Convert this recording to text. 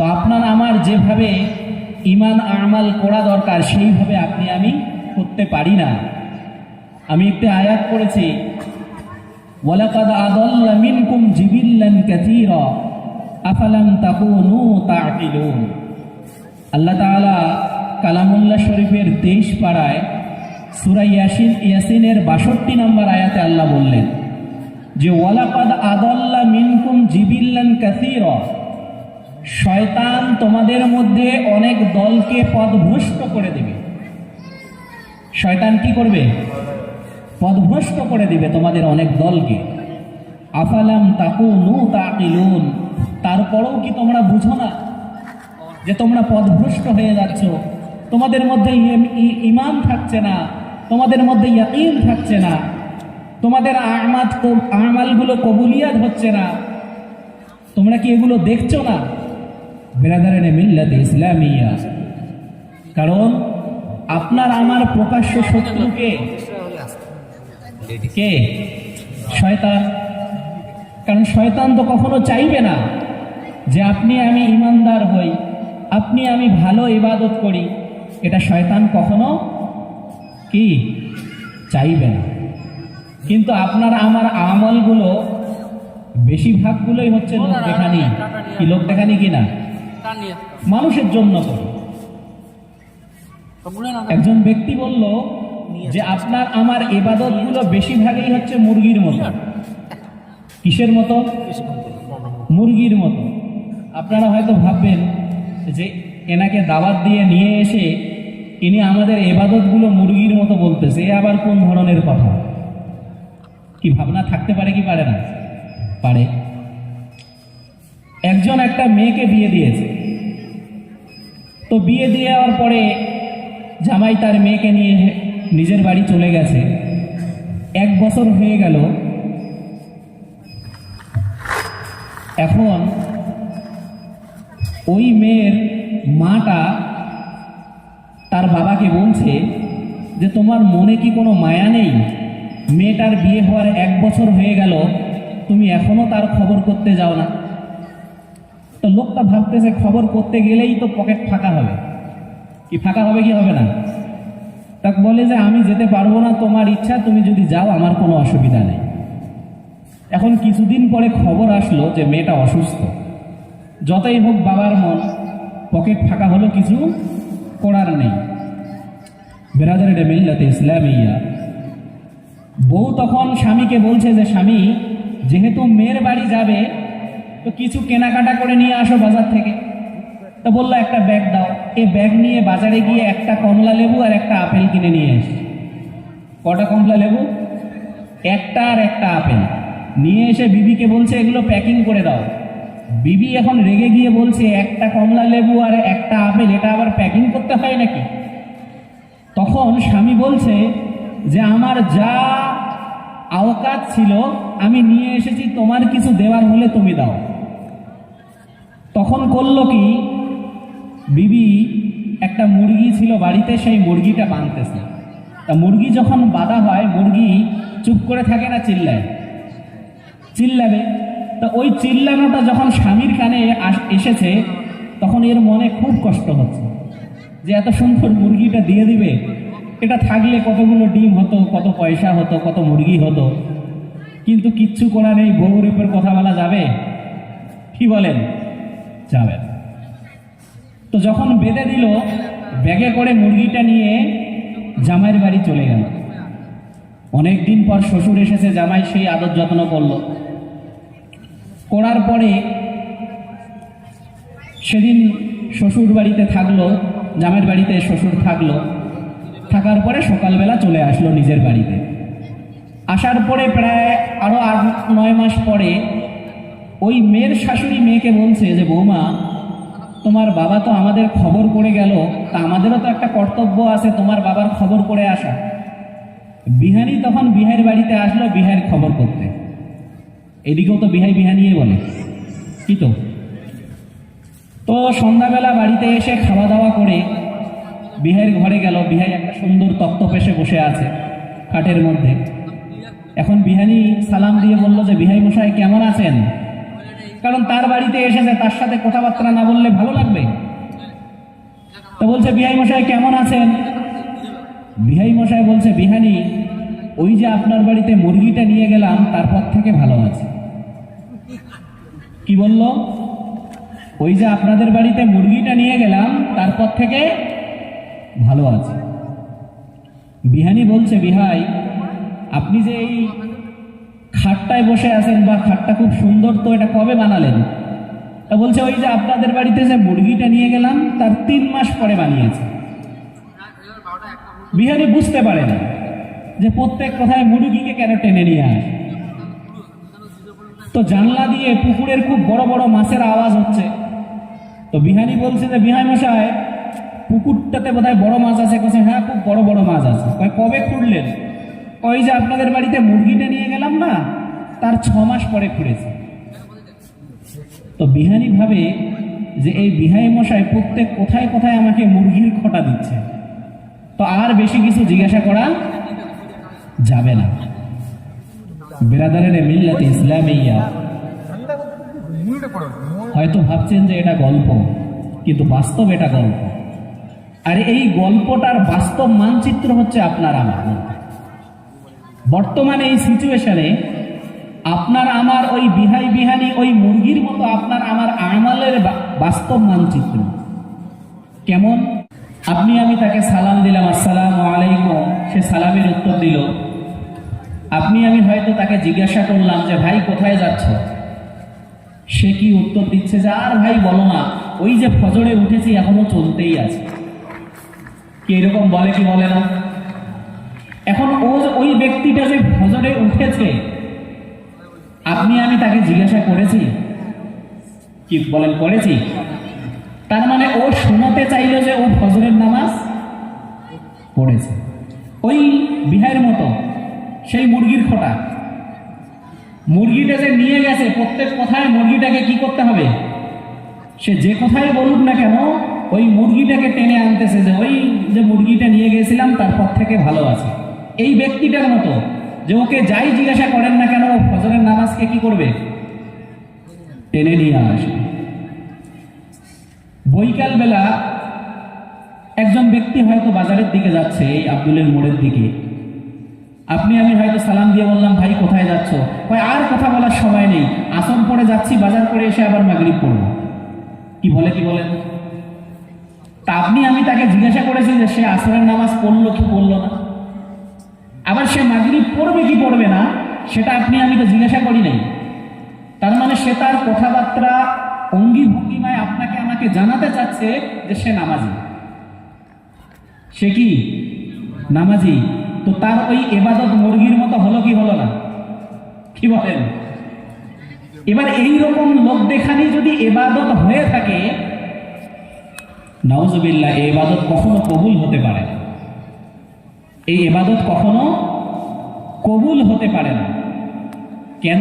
তো আপনার আমার যেভাবে ইমান আমাল করা দরকার, সেইভাবে আপনি আমি করতে পারি না। আমি একটি আয়াত করেছি ওয়ালাকাদ আদাল্লা মিনকুম জিবিল্লান কাসীরা, আফালাম তাকুনু তাকিলুন আল্লাহ তাআলা কালামুল্লাহ শরীফের তেইশ পাড়ায় সূরা ইয়াসিন, ইয়াসিনের বাষট্টি নম্বর আয়াতে আল্লাহ বললেন যে, ওয়ালাকাদ আদাল্লা মিনকুম জিবিল্লান কাসীরা শয়তান তোমাদের মধ্যে অনেক দলকে পদভ্রষ্ট করে দেবে। শয়তান কি করবে? পদভ্রষ্ট করে দিবে তোমাদের অনেক দলকে। আফালাম তাকু নু তাকিলুন, তারপরেও কি তোমরা বুঝো না যে তোমরা পদভ্রষ্ট হয়ে যাচ্ছ? তোমাদের মধ্যে ইমান থাকছে না, তোমাদের মধ্যে ইয়াকিন থাকছে না, তোমাদের আমাদ আমালগুলো কবুলিয়াত হচ্ছে না। তোমরা কি এগুলো দেখছ না? বেরাদারেনে মিল্লাতে ইসলামিয়া। কারণ আপনার আমার প্রকাশ্য শত্রুকে কে? শয়তান। কারণ শয়তান তো কখনো চাইবে না যে আপনি আমি ইমানদার হই, আপনি আমি ভালো ইবাদত করি। এটা শয়তান কখনো কি? চাইবে না। কিন্তু আপনার আমার আমলগুলো বেশিরভাগগুলোই হচ্ছে লোক দেখানি। কি লোক দেখানি কি না? মানুষের জন্য করি একজন ব্যক্তি বলল যে আপনার আমার এবাদতগুলো বেশিরভাগই হচ্ছে মুরগির মতো। কিসের মতো? মুরগির মতো। আপনারা হয়তো ভাববেন যে এনাকে দাওয়াত দিয়ে নিয়ে এসে ইনি আমাদের এবাদতগুলো মুরগির মতো বলতেছে এ আবার কোন ধরনের কথা? কি ভাবনা থাকতে পারে কি পারে না? পারে। একজন একটা মেয়েকে বিয়ে দিয়েছে। তো বিয়ে দিয়ে দেওয়ার পরে জামাই তার মেয়েকে নিয়ে নিজের বাড়ি চলে গেছে। এক বছর হয়ে গেল। এখন ওই মেয়ের মাটা তার বাবাকে বলছে যে, তোমার মনে কি কোনো মায়া নেই? মেয়েটার বিয়ে হওয়ার এক বছর হয়ে গেল। তুমি এখনও তার খবর করতে যাও না। তো লোকটা ভাবতেছে খবর করতে গেলেই তো পকেট ফাঁকা হবে। কি ফাঁকা হবে কি হবে না? তাকে বলে যে, আমি যেতে পারব না, তোমার ইচ্ছা, তুমি যদি যাও, আমার কোনো অসুবিধা নেই। এখন কিছুদিন পরে খবর আসলো যে, মেয়েটা অসুস্থ। যতই হোক বাবার মন, পকেট ফাঁকা হলো কিছু করার নেই। বেরাদার মিল্লাতে ইসলামিয়া। বউ তখন স্বামীকে বলছে যে, স্বামী, যেহেতু মেয়ের বাড়ি যাবে তো কিছু কেনাকাটা করে নিয়ে আসো বাজার থেকে। তো বলল, একটা ব্যাগ দাও। এই ব্যাগ নিয়ে বাজারে গিয়ে একটা কমলা লেবু আর একটা আপেল কিনে নিয়ে এসে কটা কমলা লেবু? একটা আর একটা আপেল। নিয়ে এসে বিবিকে বলছে, এগুলো প্যাকিং করে দাও। বিবি এখন রেগে গিয়ে বলছে, একটা কমলা লেবু আর একটা আপেল, এটা আবার প্যাকিং করতে হয় নাকি? তখন স্বামী বলছে যে, আমার যা আওকাত ছিল, আমি নিয়ে এসেছি, তোমার কিছু দেওয়ার হলে তুমি দাও। তখন করল কি? বিবি, একটা মুরগি ছিল বাড়িতে, সেই মুরগিটা বাঁধতেছে তা মুরগি যখন বাঁধা হয়, মুরগি চুপ করে থাকে না, চিল্লায়। চিল্লাবে। তা ওই চিল্লানোটা যখন স্বামীর কানে এসেছে, তখন এর মনে খুব কষ্ট হচ্ছে। যে এত সুন্দর মুরগিটা দিয়ে দিবে। এটা থাকলে কতগুলো ডিম হতো, কত পয়সা হতো, কত মুরগি হতো। কিন্তু কিচ্ছু করা নেই উপর কথা বলা যাবে? কি বলেন? যাবে। তো যখন বেঁধে দিল, ব্যাগে করে মুরগিটা নিয়ে জামাইয়ের বাড়ি চলে গেল। অনেক দিন পর শ্বশুর এসেছে, জামাই সেই আদর যত্ন করল। করার পরে সেদিন শ্বশুর বাড়িতে থাকল, জামাইয়ের বাড়িতে শ্বশুর থাকল। থাকার পরে সকালবেলা চলে আসলো নিজের বাড়িতে। আসার পরে প্রায় আরও আট, নয় মাস পরে ওই মেয়ের শাশুড়ি মেয়েকে বলছে যে, বৌমা, তোমার বাবা তো আমাদের খবর করে গেল, তা আমাদেরও তো একটা কর্তব্য আছে, তোমার বাবার খবর করে আসা। বিহারি তখন বিহার বাড়িতে আসলো বিহার খবর করতে। এদিকেও তো বিহাই বিহানিয়ে বলে, কি তো? তো সন্ধ্যাবেলা বাড়িতে এসে খাওয়া দাওয়া করে বিহাইয়ের ঘরে গেল। বিহাই একটা সুন্দর তত্ত্ব পেশে বসে আছে খাটের মধ্যে। এখন বিহানি সালাম দিয়ে বলল যে, বিহাই মশাই, কেমন আছেন? কারণ তার বাড়িতে এসেছে, তার সাথে কথাবার্তা না বললে ভালো লাগবে? তো বলছে, বিহাই মশাই, কেমন আছেন? বিহাই মশাই বলছে, বিহানি, ওই যে আপনার বাড়িতে মুরগিটা নিয়ে গেলাম, তারপর থেকে ভালো আছে। কি বলল? ওই যে আপনাদের বাড়িতে মুরগিটা নিয়ে গেলাম, তারপর থেকে ভালো আছে। বিহানি বলছে, বিহাই, আপনি যে এই খাটটায় বসে আছেন বা খাটটা খুব সুন্দর তো এটা কবে বানালেন? তা বলছে ওই যে আপনাদের বাড়িতে যে মুরগিটা নিয়ে গেলাম, তার তিন মাস পরে বানিয়েছে। বিহারি বুঝতে পারে না যে প্রত্যেক কথায় মুরগিকে কেন টেনে নিয়ে আসে। তো জানলা দিয়ে পুকুরের খুব বড় বড় মাছের আওয়াজ হচ্ছে। তো বিহানি বলছে যে বিহাই মশাই, পুকুরটাতে বোধহয় বড় মাছ আছে। কোথায় হ্যাঁ খুব বড় বড় মাছ আছে। কবে খুঁড়লেন? ওই যে আপনাদের বাড়িতে মুরগিটা নিয়ে গেলাম না, তার ছ মাস পরে খুঁড়েছে তো বিহানি ভাবে যে এই বিহাই মশাই প্রত্যেক কোথায় কোথায় আমাকে মুরগির খোটা দিচ্ছে, তো আর বেশি কিছু জিজ্ঞাসা করা যাবে না। বেরাদারের মিল্লাতে ইসলামিয়া। হয়তো ভাবছেন যে এটা গল্প, কিন্তু বাস্তব এটা গল্প। আর এই গল্পটার বাস্তব মানচিত্র হচ্ছে আপনার আমার। মধ্যে। বর্তমানে এই সিচুয়েশনে আপনার আমার ওই বিহাই বিহানি ওই মুরগির মতো আপনার আমার আমালের বাস্তব মানচিত্র। কেমন? আপনি, আমি তাকে সালাম দিলাম, আসসালাম আলাইকুম। সে সালামের উত্তর দিল, আপনি, আমি হয়তো তাকে জিজ্ঞাসা করলাম যে, ভাই, কোথায় যাচ্ছ? সে কি উত্তর দিচ্ছে যে, আর ভাই, বলো না, ওই যে ফজরে উঠেছি, এখনও চলতেই আছে। কি এরকম বলে কি বলে না? ব্যক্তিটা যে ফজরে উঠেছে, আপনি আমি তাকে জিজ্ঞাসা করেছি। কি বলেন, করেছি? তার মানে ও শোনাতে চাইলো যে ও ফজরের নামাজ পড়েছে। ওই বিহারের মতো, সেই মুরগির খোটা। মুরগিটা যে নিয়ে গেছে, প্রত্যেক কথায় মুরগিটাকে কি করতে হবে? সে যে কথাই বলুক না কেন, ওই মুরগিটাকে টেনে আনতেছে যে, ওই যে মুরগিটা নিয়ে গেছিলাম, তারপর থেকে ভালো আছে। এই ব্যক্তিটার মতো, যে ওকে যাই জিজ্ঞাসা করেন না কেন, ফজরের নামাজকে কি করবে? টেনে নিয়ে আসবে। বৈকাল বেলা একজন ব্যক্তি হয়তো বাজারের দিকে যাচ্ছে, এই আব্দুলের মোড়ের দিকে। আপনি, আমি হয়তো সালাম দিয়ে বললাম, ভাই, কোথায় যাচ্ছ? ভাই আর কথা বলার সময় নেই। আসন পরে যাচ্ছি, বাজার করে এসে আবার মাগরিব পড়ব। কি বলে, কি বলেন তা আপনি, আমি তাকে জিজ্ঞাসা করেছি যে, সে আসরের নামাজ পড়ল কি পড়ল না? আবার সে মাগরিব পড়বে কি পড়বে না, সেটা আপনি, আমি তো জিজ্ঞাসা করি নাই। তার মানে সে তার কথাবার্তা অঙ্গি ভঙ্গিমায় আপনাকে, আমাকে জানাতে চাচ্ছে যে সে নামাজি। সে কি? নামাজি। তো তার ওই এবাদত মুরগির মতো হলো কি হলো না? কি বলেন? এবার এই রকম লোক দেখানি যদি এবাদত হয়ে থাকে এই এবাদত কখনো কবুল হতে পারে এই এবাদত কখনো কবুল হতে পারে না। কেন?